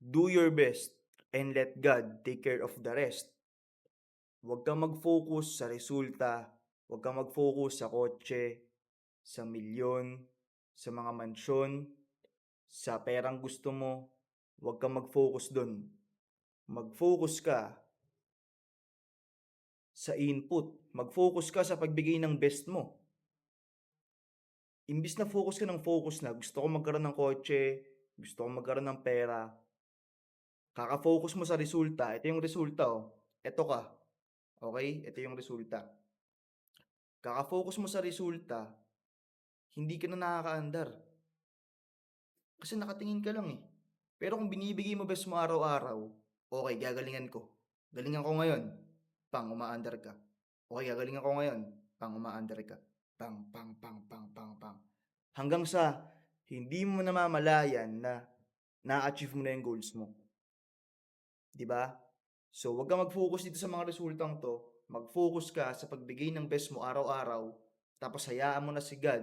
Do your best and let God take care of the rest. Huwag kang mag-focus sa resulta. Huwag kang mag-focus sa kotse, sa milyon, sa mga mansyon, sa perang gusto mo. Huwag kang mag-focus doon. Mag-focus ka sa input. Mag-focus ka sa pagbigay ng best mo. Imbis na focus ka ng focus na gusto ko magkaroon ng kotse, gusto ko magkaroon ng pera, kaka-focus mo sa resulta, ito yung resulta oh. Ito ka. Okay? Ito yung resulta. Kaka-focus mo sa resulta, hindi ka na nakakaandar. Kasi nakatingin ka lang eh. Pero kung binibigay mo best mo araw-araw, okay, gagalingan ko. Galingan ko ngayon, pang umaandar ka. Okay, gagalingan ko ngayon, pang umaandar ka. Pang, pang, pang, pang, pang, pang. Hanggang sa hindi mo namamalayan na na-achieve mo na yung goals mo. 'Di ba? So, wag kang mag-focus dito sa mga resultang to. Mag-focus ka sa pagbigay ng best mo araw-araw. Tapos hayaan mo na si God.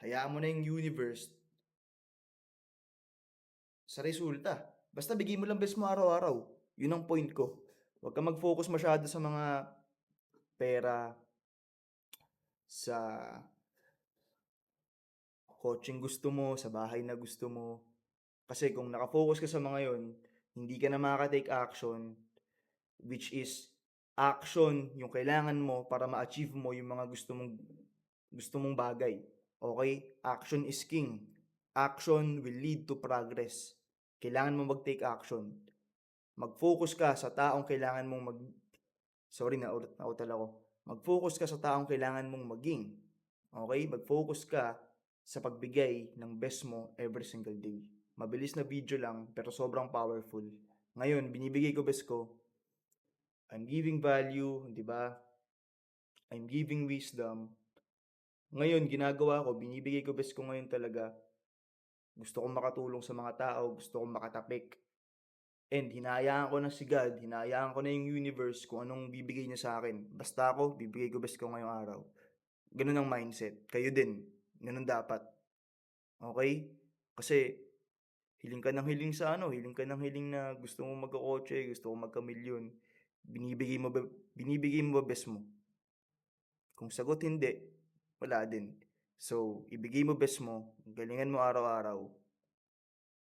Hayaan mo na yung universe sa resulta. Basta bigay mo lang best mo araw-araw. Yun ang point ko. Huwag kang mag-focus masyado sa mga pera, sa coaching gusto mo, sa bahay na gusto mo. Kasi kung nakafocus ka sa mga yon, hindi ka na makaka-take action, which is action yung kailangan mo para ma-achieve mo yung mga gusto mong gusto mong bagay. Okay? Action is king. Action will lead to progress. Kailangan mo mag-take action. Mag-focus ka sa taong kailangan mong mag Sorry na nautal ako. Mag-focus ka sa taong kailangan mong maging. Okay? Mag-focus ka sa pagbigay ng best mo every single day. Mabilis na video lang pero sobrang powerful. Ngayon, binibigay ko best ko. I'm giving value, di ba? I'm giving wisdom. Ngayon, ginagawa ko, binibigay ko best ko ngayon talaga. Gusto kong makatulong sa mga tao, gusto kong makatapik. And hinayaan ko na si God, hinayaan ko na yung universe kung anong bibigay niya sa akin. Basta ako, bibigay ko best ko ngayong araw. Ganun ang mindset. Kayo din. Ganun dapat. Okay? Kasi, hiling ka ng hiling sa ano, hiling ka ng hiling na gusto mo magkakotse, gusto mo magkamilyon. Binibigay mo ba, binibigay mo ba best mo? Kung sagot hindi, wala din. So, ibigay mo best mo, galingan mo araw-araw,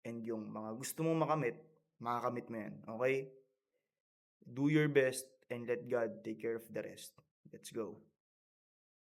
and yung mga gusto mong makamit, makakamit mo yan. Okay? Do your best and let God take care of the rest. Let's go.